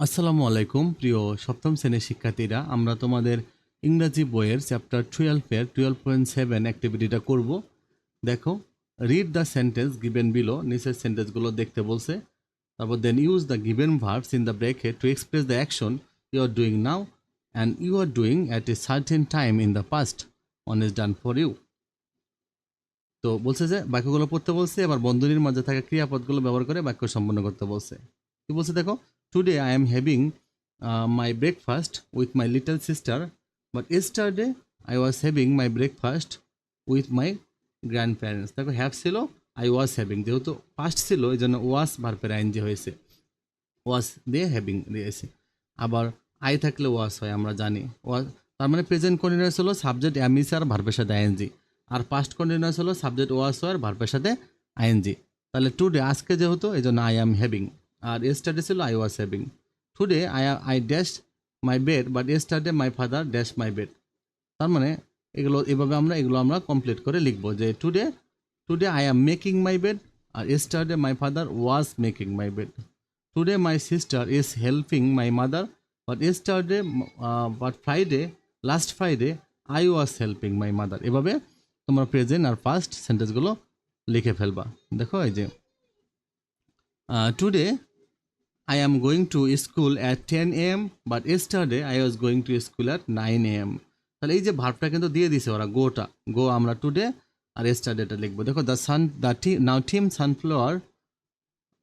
আসসালামু আলাইকুম, প্রিয় সপ্তম শ্রেণির শিক্ষার্থীরা। আমরা তোমাদের ইংরাজি বইয়ের চ্যাপ্টার টুয়েলভের টুয়েলভ পয়েন্ট সেভেন অ্যাক্টিভিটিটা করব। দেখো read the sentence given below নিচের সেন্টেন্সগুলো দেখতে বলছে। তারপর then use the given verbs in the ব্রেকে to express the action you are doing now and you are doing at a certain time in the past on is done for you তো বলছে যে, বাক্যগুলো পড়তে বলছে, এবার বন্ধনীর মাঝে থাকা ক্রিয়াপদগুলো ব্যবহার করে বাক্য সম্পন্ন করতে বলছে। কি বলছে দেখো? Today I am having uh, my breakfast with my little sister, but yesterday I was having my breakfast with my grandparents. দেখো হ্যাভ ছিল আই ওয়াজ হ্যাভিং যেহেতু পাস্ট ছিল এই জন্য ওয়াজ ভার্পের আইনজি হয়েছে। ওয়াজ দিয়ে হ্যাভিং দিয়েছে। আবার আই থাকলে ওয়াজ হয় আমরা জানি। ওয়াজ তার মানে প্রেজেন্ট কন্টিনিউয়াস হলো সাবজেক্ট অ্যামিস আর ভার্পের সাথে আইএনজি আর পাস্ট কন্টিনিউয়াস হলো সাবজেক্ট ওয়াজ হয় আর ভার্পের সাথে আইএনজি তাহলে টুডে আজকে যেহেতু এই জন্য আই অ্যাম হ্যাভিং আর এস্টারডে ছিল I was having today I I dash my bed but yesterday my father dash my bed তার মানে এগুলো, এভাবে আমরা, এগুলো আমরা কমপ্লিট করে লিখব যে today today I am making my bed R yesterday my father was making my bed today my sister is helping my mother but yesterday but Friday last Friday I was helping my mother এভাবে তোমরা present আর first সেন্টেন্সগুলো লিখে ফেলবা। দেখো এই যে today I am going to school at 10 a.m. but yesterday I was going to school at 9 a.m. তাহলে এই যে ভার্বটা কিন্তু দিয়ে দিছে ওরা, গোটা গো আমরা টুডে আর এস্টারডেটা লিখব দেখো the sun the T now team sunflower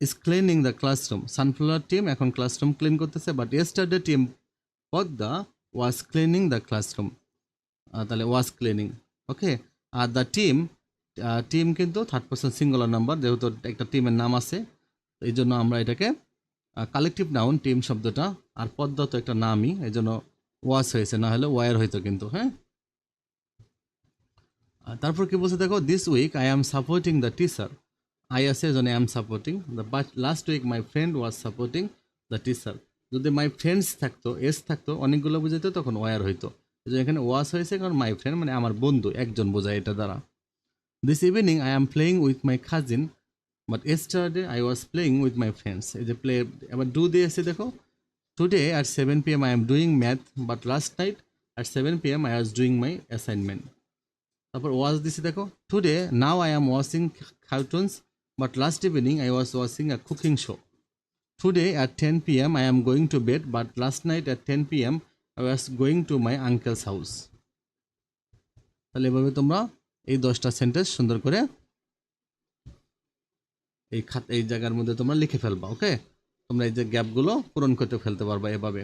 is cleaning the classroom sunflower team এখন ক্লাসরুম ক্লিন করতেছে but yesterday team Padma was cleaning the classroom তাহলে ওয়াজ ক্লিনিং ওকে আর দ্য টিম টিম কিন্তু থার্ড পার্সন সিঙ্গুলার নাম্বার যেহেতু একটা টিমের নাম আছে, এই জন্য আমরা এটাকে কালেকটিভ নাউন টিম শব্দটা, আর পদ্মা তো একটা নামই এই জন্য ওয়াশ হয়েছে, না হলে ওয়ার হইতো কিন্তু হ্যাঁ? তারপর কি বলছে দেখো this week I am supporting the teacher I আছে, এজন্য I am supporting the but last week my friend was supporting the teacher যদি মাই ফ্রেন্ডস থাকতো এস থাকতো, অনেকগুলো বুঝাইতো, তখন ওয়ার হইতো। এই এখানে ওয়াশ হয়েছে কারণ মাই ফ্রেন্ড মানে আমার বন্ধু, একজন বোঝায় এটা দ্বারা। This evening I am playing with my cousin but yesterday I was playing with my friends এই যে প্লে এবার ডু দিয়ে এসে দেখো today at seven P M I am doing math but last night at seven P M I was doing my assignment তারপর was দিছি দেখো today now I am watching cartoons but last evening I was watching a cooking show today at ten P M I am going to bed but last night at ten P M I was going to my uncle's house তাহলে এভাবে তোমরা এই দশটা sentence সুন্দর করে এই খাত এই জায়গার মধ্যে তোমরা লিখে ফেলবা ওকে তোমরা এই যে গ্যাপগুলো পূরণ করতে ফেলতে পারবা এভাবে।